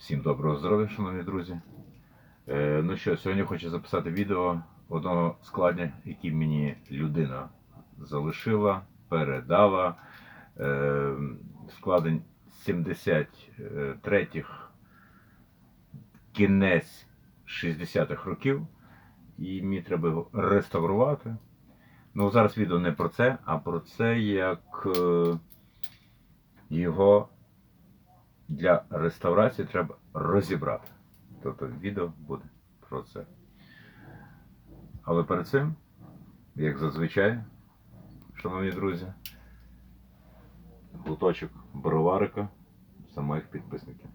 Всім доброго здоров'я, шановні друзі. Е, ну що, сьогодні хочу записати відео одного складня, який мені людина залишила, передала. Е, складень 73-х, кінець 60-х років. І мені треба його реставрувати. Ну, зараз відео не про це, а про це, як е, його для реставрації треба розібрати. Тобто відео буде про це. Але перед цим, як зазвичай, шановні друзі, глуточок броварика за моїх підписників.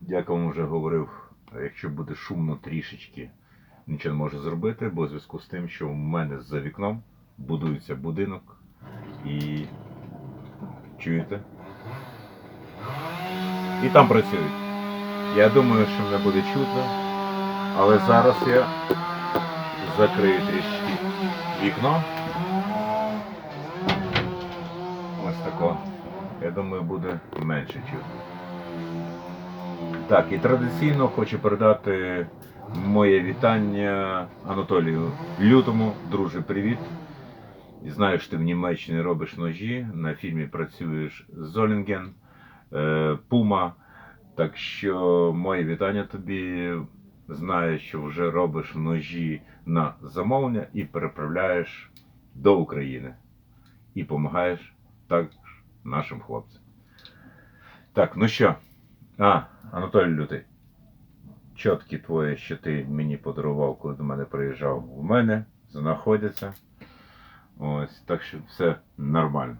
Як вам вже говорив, якщо буде шумно трішечки, нічого не можу зробити, бо в зв'язку з тим, що в мене за вікном будується будинок і чуєте? І там працюють. Я думаю, що мене буде чутно, але зараз я закрию трішки вікно. Ось тако. Я думаю, буде менше чутно. Так, і традиційно хочу передати моє вітання Анатолію Лютому. Друже, привіт. І знаю, що ти в Німеччині робиш ножі, на фільмі працюєш Золінген, е, Пума. Так що моє вітання тобі. Знаю, що вже робиш ножі на замовлення і переправляєш до України. І допомагаєш так нашим хлопцям. Так, ну що? А, Анатолій Лютий. Чотки твої, що ти мені подарував, коли до мене приїжджав, у мене знаходяться. Ось, так що все нормально.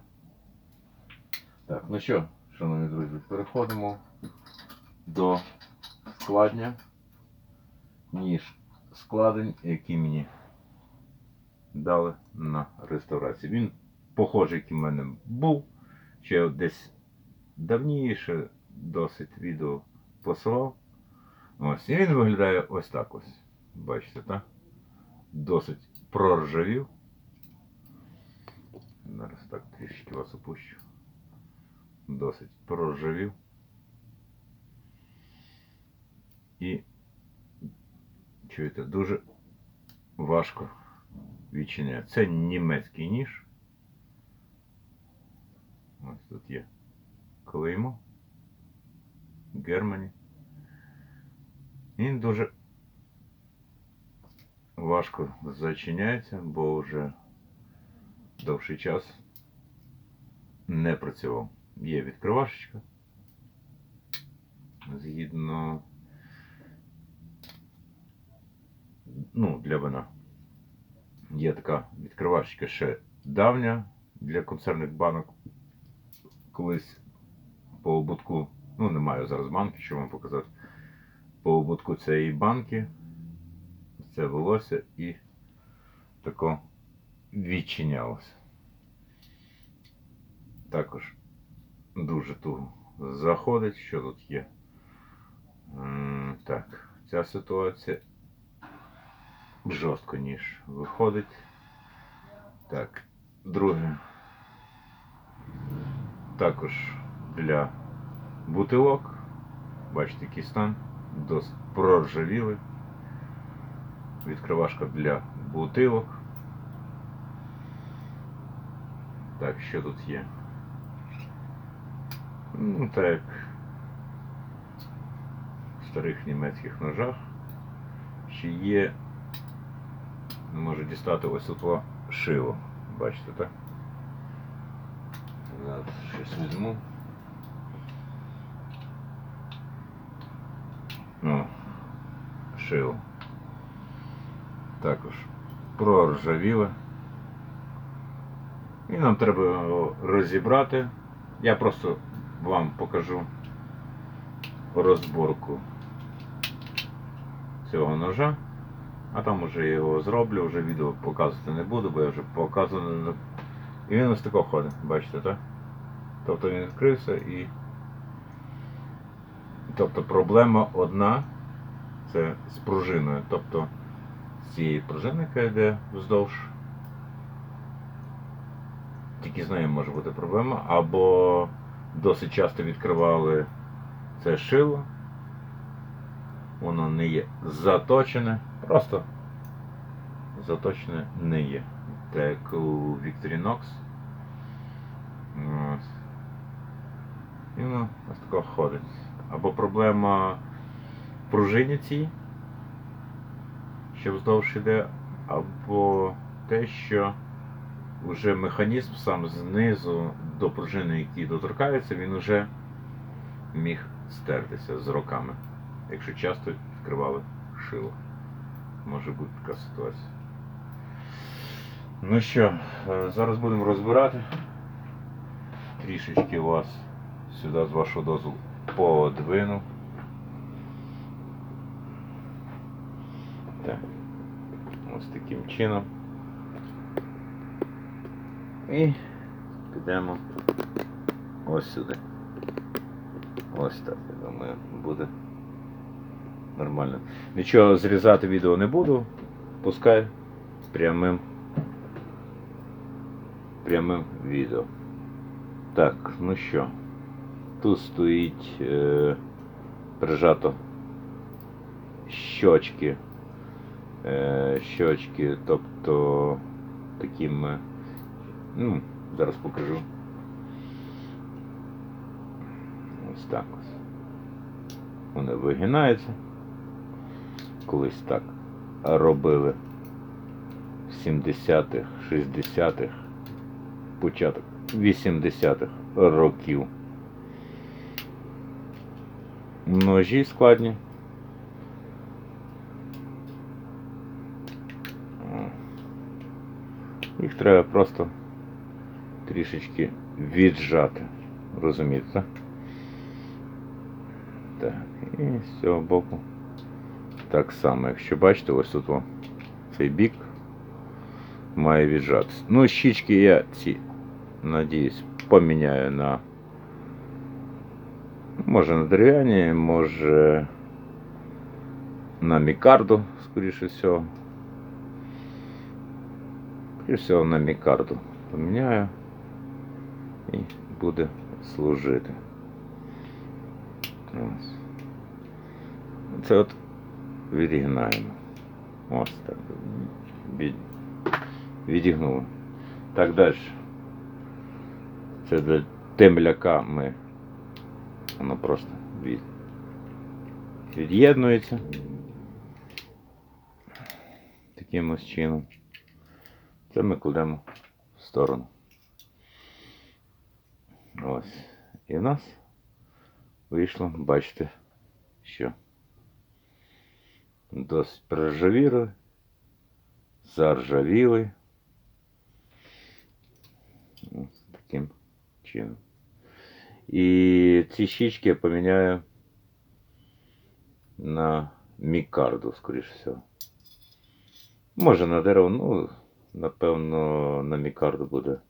Так, ну що, шановні друзі, переходимо до складня. Ніж складень, які мені дали на реставрацію. Він похожий, який в мене був. Ще десь давніше досить відео посилав. Ось, і він виглядає ось так ось. Бачите, так? Досить проржавів. Зараз так трішки вас опущу. Досить проржавів. І чуєте, дуже важко відчиняє. Це німецький ніж. Ось тут є клеймо. Германі. Він дуже важко зачиняється, бо вже довший час не працював. Є відкривашечка. Згідно ну, для вина. Є така відкривашечка ще давня для концерних банок. Колись по ободку, ну не маю зараз банки, що вам показати. По ободку цієї банки це волосся і тако відчинялося. Також дуже туго заходить, що тут є. Так, ця ситуація жорстко ніж виходить. Так, друге. Також для бутилок. Бачите, який стан. Досить проржавілий. Відкривашка для бутилок. Так, що тут є? Ну, так як в старих німецьких ножах. Ще є, може дістати ось тут во шило. Бачите, так? Зараз щось візьму. О, шило. Також проржавіле. Нам треба розібрати. Я просто вам покажу розборку цього ножа. А там уже його зроблю, вже відео показувати не буду, бо я вже показував. І він ось тако ходить, бачите, так? Тобто він відкрився і. Тобто проблема одна це з пружиною. Тобто з цієї пружини, яка йде вздовж. Тільки з нею може бути проблема, або досить часто відкривали це шило. Воно не є заточене, просто заточене не є. Так у Victorinox. І воно ось тако ходить. Або проблема пружині цій, що вздовж іде, або те, що вже механізм сам знизу до пружини, який доторкається, він вже міг стертися з роками, якщо часто відкривали шило. Може бути така ситуація. Ну що, е, зараз будемо розбирати. Трішечки вас сюди з вашого дозволу подвину. Так. Ось таким чином. І підемо ось сюди. Ось так, я думаю, буде нормально. Нічого зрізати відео не буду. Пускай прямим прямим відео. Так, ну що, тут стоїть е, прижато щочки. Е, щочки, тобто таким, е, ну, зараз покажу. Ось так ось. Вони вигинаються. Колись так робили в 70-х, 60-х, початок 80-х років. Ножі складні. Їх треба просто трішечки віджати. Розумієте? так? Так, і з цього боку так само. Якщо бачите, ось тут о, цей бік має віджатися. Ну, щічки я ці, надіюсь, поміняю на. Може на дерев'яні, може на мікарду, скоріше всього. Скоріше всього на мікарду поміняю І буде служити. Ось. Це от відігнаємо. Ось так. Від... Відігнули. Так далі. Це для темляка ми. Воно просто від... від'єднується. Таким ось чином. Це ми кладемо в сторону. Ось. І в нас вийшло, бачите, що досить проржавіли, заржавіли. Ось таким чином. І ці щічки я поміняю на мікарду, скоріш всього. Може на дерево, ну, напевно, на мікарду буде.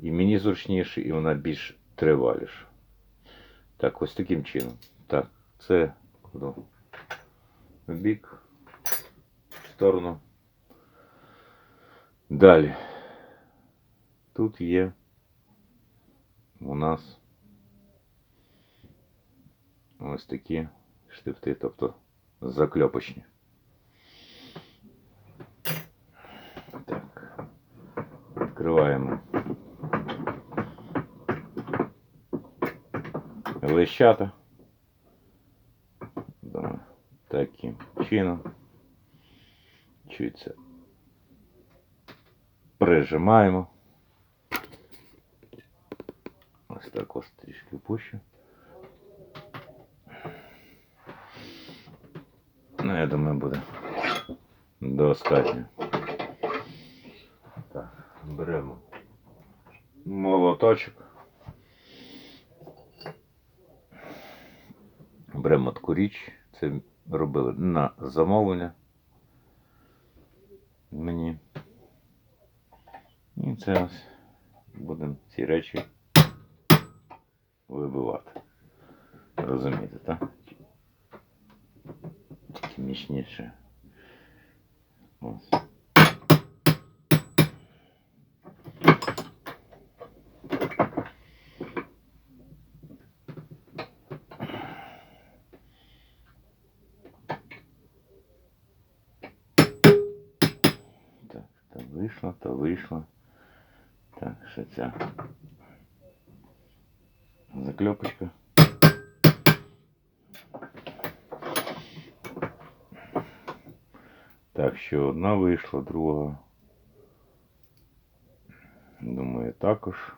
І мені зручніше, і вона більш триваліша. Так, ось таким чином. Так, це кладу в бік, в сторону. Далі. Тут є у нас ось такі штифти, тобто закльопочні. Так. Відкриваємо лещата. Таким чином. Чуть це прижимаємо. Ось так ось трішки пущу. Ну, я думаю, буде достатньо. Так, беремо молоточок. Беремо річ. Це робили на замовлення. Мені. І це ось будемо ці речі вибивати. Розумієте, так? Тільки міцніше. Ось. Вийшло, то вийшло. Так, ще ця закльопочка. Так, що одна вийшла, друга. Думаю, також.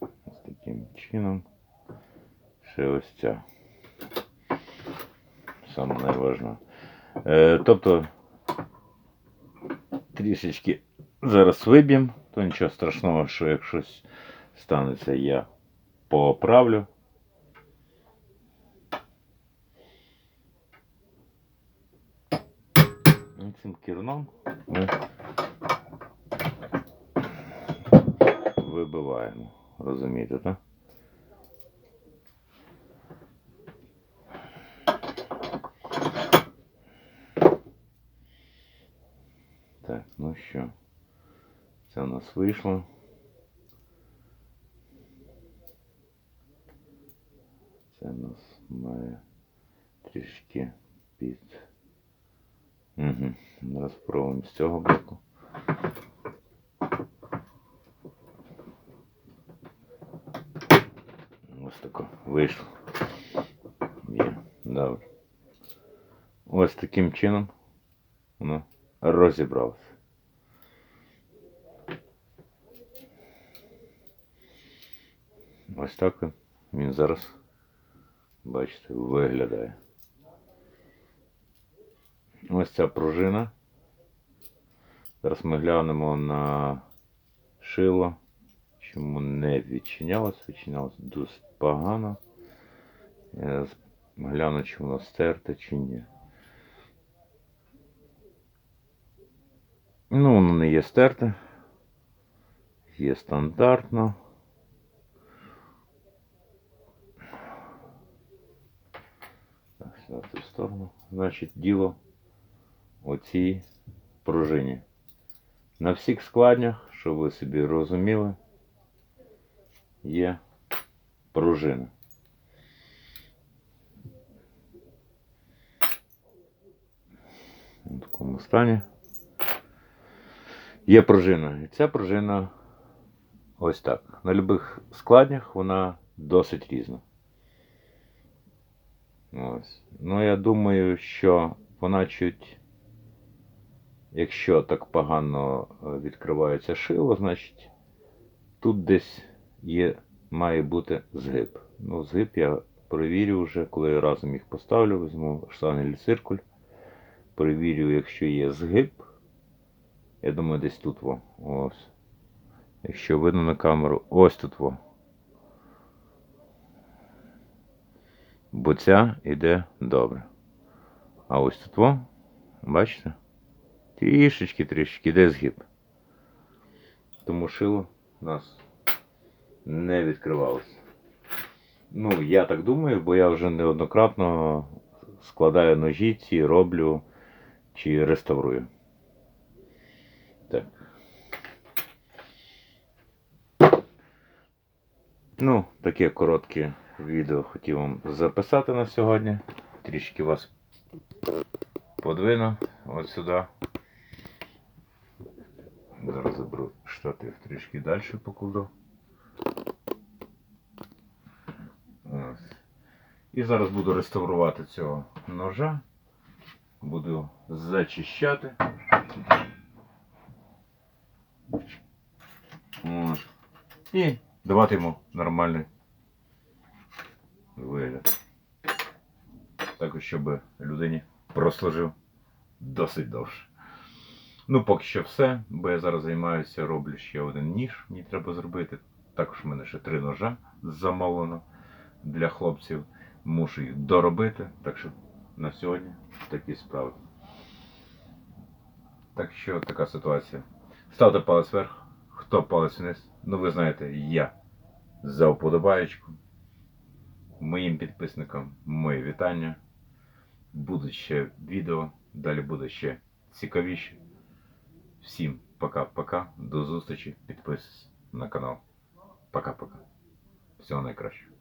Ось таким чином. Ще ось ця. Саме найважливіше. Е, тобто трішечки зараз виб'ємо, то нічого страшного, що як щось станеться, я поправлю. Цим керном ми вибиваємо. Розумієте, так? Так, ну що, це у нас вийшло. Це у нас має трішки під. Угу. Зараз спробуємо з цього боку. Ось тако вийшло. Є. Добре. Ось таким чином воно розібралося. Ось так він- зараз, бачите, виглядає. Ось ця пружина. Зараз ми глянемо на шило, чому не відчинялось, відчинялось досить погано. Я гляну, чи воно стерте, чи ні. Ну, воно не є стерте. Є стандартно. Так, сюди в цю сторону. Значить, діло у цій пружині. На всіх складнях, щоб ви собі розуміли, є пружина. В такому стані. Є пружина. І ця пружина ось так. На будь-яких складнях вона досить різна. Ну, я думаю, що вона чуть, якщо так погано е, відкривається шило, значить тут десь є, має бути згиб. Ну, згиб я перевірю вже, коли я разом їх поставлю, візьму штангель циркуль. Перевірю, якщо є згиб. Я думаю, десь тут во. Ось. Якщо видно на камеру, ось тут во. Бо ця йде добре. А ось тут во, бачите? Трішечки, трішечки йде згиб. Тому шило у нас не відкривалося. Ну, я так думаю, бо я вже неоднократно складаю ножі ці, роблю чи реставрую. Так. Ну, таке коротке відео хотів вам записати на сьогодні. Трішки вас подвину от сюди. Зараз заберу штатив трішки далі покладу. Ось. І зараз буду реставрувати цього ножа. Буду зачищати. От. І давати йому нормальний вигляд. Також, щоб людині прослужив досить довше. Ну, поки що все, бо я зараз займаюся, роблю ще один ніж, мені треба зробити. Також в мене ще три ножа замовлено для хлопців. Мушу їх доробити. Так що на сьогодні такі справи. Так що така ситуація. Ставте палець вверх, хто палець вниз. Ну ви знаєте, я за вподобаєчку. Моїм підписникам моє вітання. Будуть ще відео, далі буде ще цікавіше. Всім пока-пока. До зустрічі. Підписуйтесь на канал. Пока-пока. Всього найкращого.